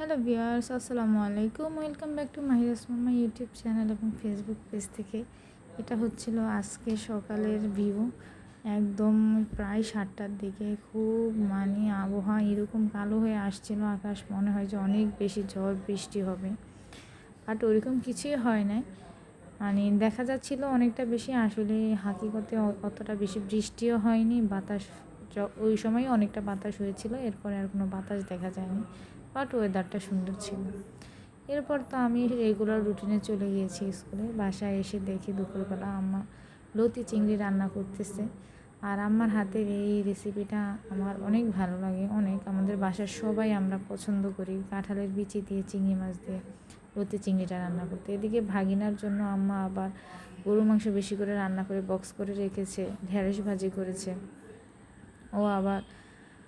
Hello viewers, আসসালামু আলাইকুম। Welcome back to মাহিরাস মামা ইউটিউব চ্যানেল এবং ফেসবুক পেজ থেকে। এটা হচ্ছিল আজকে সকালের ভিউ। একদম প্রায় সাতটার দিকে। খুব মানে আবহাওয়া এরকম কালো হয়ে আসছিল আকাশ। মনে হয় যে অনেক বেশি ঝড় বৃষ্টি হবে। বাট ওরকম কিছুই হয় নাই। মানে দেখা যাচ্ছিল অনেকটা বেশি। আসলে হাকিকতে অতটা বেশি বৃষ্টিও হয়নি। বাতাস ওই সময় অনেকটা বাতাস হয়েছিল, এরপরে আর কোনো বাতাস দেখা যায়নি, বাট ওয়েদারটা সুন্দর ছিল। এরপর তো আমি রেগুলার রুটিনে চলে গিয়েছি স্কুলে বাসায় এসে দেখি দুপুরবেলা আম্মা লতি চিংড়ি রান্না করতেছে। আর আম্মার হাতের এই রেসিপিটা আমার অনেক ভালো লাগে, অনেক। আমাদের বাসার সবাই আমরা পছন্দ করি, কাঁঠালের বিচি দিয়ে, চিংড়ি মাছ দিয়ে লতি চিংড়িটা রান্না করতে। এদিকে ভাগিনার জন্য আম্মা আবার গরু মাংস বেশি করে রান্না করে বক্স করে রেখেছে, ঢেঁড়স ভাজি করেছে। ও আবার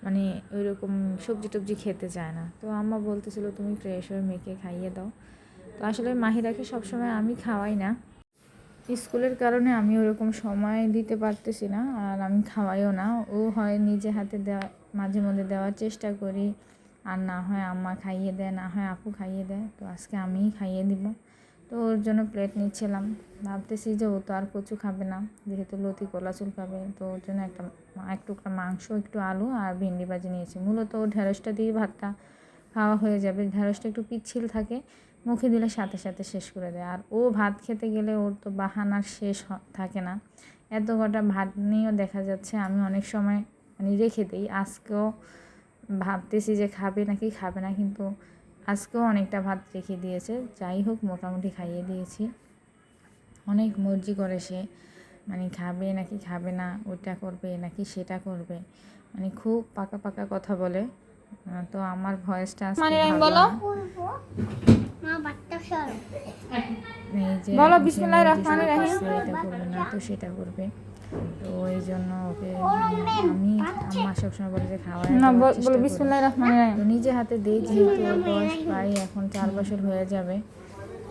মানে ওই রকম সবজি টবজি খেতে চায় না। তো আম্মা বলতেছিল, তুমি ফ্রেশ হয়ে মেখে খাইয়ে দাও। তো আসলে মাহিরাকে সবসময় আমি খাওয়াই না। স্কুলের কারণে আমি ওরকম সময় দিতে পারতেছি না, আর আমি খাওয়াইও না। ও হয় নিজে হাতে দেওয়া, মাঝে মধ্যে দেওয়ার চেষ্টা করি। আর না হয় আম্মা খাইয়ে দেয়, না হয় আপু খাইয়ে দেয়। তো আজকে আমিই খাইয়ে দিব। তো ওর জন্য প্লেট নিচ্ছিলাম। ভাবতেছি যে ও তো আর কচু খাবে না, যেহেতু লতি কলা চুল খাবে, তো ওর জন্য একটা এক টুকরা মাংস, একটু আলু আর ভেন্ডি ভাজি নিয়েছি। মূলত ও ঢেঁড়সটা দিয়ে ভাতটা খাওয়া হয়ে যাবে। ঢেঁড়সটা একটু পিচ্ছিল থাকে, মুখে দিলে সাথে সাথে শেষ করে দেয়। আর ও ভাত খেতে গেলে ওর তো বাহানার শেষ থাকে না। এত কটা ভাত নিয়েও দেখা যাচ্ছে আমি অনেক সময় মানে রেখে দিই আজকেও ভাবতেছি যে খাবে নাকি খাবে না, কিন্তু আজকেও অনেকটা ভাত রেখে দিয়েছে। যাই হোক মোটামুটি খাইয়ে দিয়েছি। অনেক মর্জি করে সে মানে খাবে নাকি খাবে না ওটা করবে নাকি সেটা করবে। মানে খুব পাকা পাকা কথা বলে। তো আমার ভয়েসটা মানে আমি বলো? বলো, বিসমিল্লাহির রহমানির রহিম। এটা করবে না তো সেটা করবে। তো এই জন্য ওকে আমি সবসময় বলে যে খাওয়া না বল- বলো বিসমুল্লাহ রহমান নিজে হাতে দিই যেহেতু ওর বয়স প্রায় এখন চার বছর হয়ে যাবে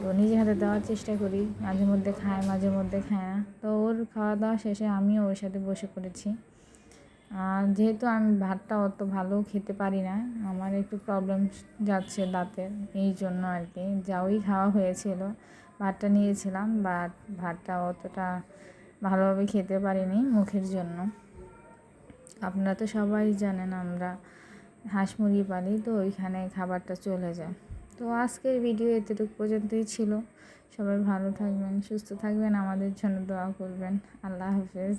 তো নিজে হাতে দেওয়ার চেষ্টা করি। মাঝে মধ্যে খায় মাঝে মধ্যে খায় না। তো ওর খাওয়া দাওয়া শেষে আমিও ওর সাথে বসে পড়েছি। আর যেহেতু আমি ভাতটা অত ভালো খেতে পারি না আমার একটু প্রবলেম যাচ্ছে দাঁতের এই জন্য আর কি। যাওই খাওয়া হয়েছিল ভাতটা নিয়েছিলাম বাট ভাতটা অতটা ভালোভাবে খেতে পারিনি মুখের জন্য। আপনারা তো সবাই জানেন আমরা হাঁস মুরগি পালি, তো ওইখানে খাবারটা চলে যায়। তো আজকের ভিডিও এতটুকু পর্যন্তই ছিল। সবাই ভালো থাকবেন, সুস্থ থাকবেন, আমাদের জন্য দোয়া করবেন। আল্লাহ হাফেজ।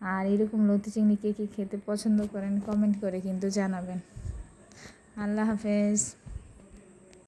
আর এরকম লতি চিংড়ি কে কী খেতে পছন্দ করেন কমেন্ট করে কিন্তু জানাবেন। আল্লাহ হাফেজ।